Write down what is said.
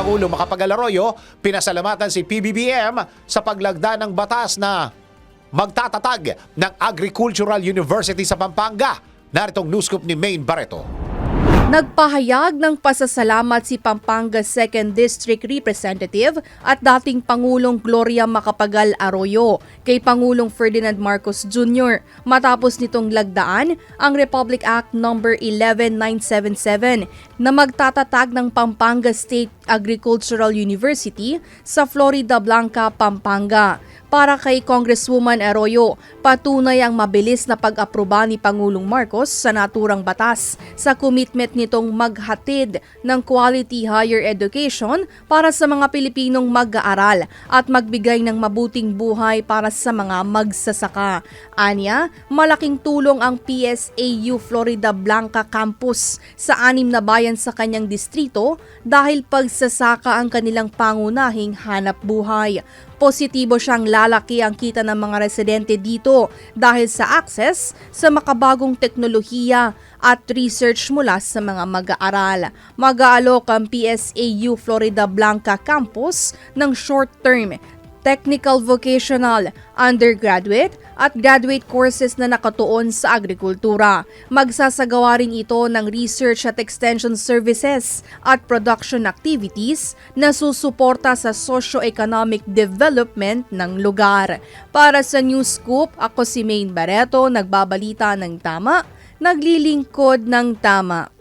Pangulo Macapagal Arroyo, pinasalamatan si PBBM sa paglagda ng batas na magtatatag ng Agricultural University sa Pampanga. Naritong news scoop ni Maine Barreto. Nagpahayag ng pasasalamat si Pampanga 2nd District Representative at dating Pangulong Gloria Macapagal Arroyo kay Pangulong Ferdinand Marcos Jr. matapos nitong lagdaan ang Republic Act No. 11977 na magtatatag ng Pampanga State Agricultural University sa Florida Blanca, Pampanga. Para kay Congresswoman Arroyo, patunay ang mabilis na pag-aproba ni Pangulong Marcos sa naturang batas sa commitment nitong maghatid ng quality higher education para sa mga Pilipinong mag-aaral at magbigay ng mabuting buhay para sa mga magsasaka. Anya, malaking tulong ang PSAU Florida Blanca Campus sa anim na bayan sa kanyang distrito dahil pagsasaka ang kanilang pangunahing hanap buhay. Positibo siyang lalaki ang kita ng mga residente dito dahil sa access sa makabagong teknolohiya at research mula sa mga mag-aaral. Mag-aalok ang PSAU Florida Blanca Campus ng short-term technical vocational, undergraduate at graduate courses na nakatuon sa agrikultura. Magsasagawa rin ito ng research at extension services at production activities na susuporta sa socio-economic development ng lugar. Para sa News Scoop, ako si Maine Barreto, nagbabalita ng tama, naglilingkod ng tama.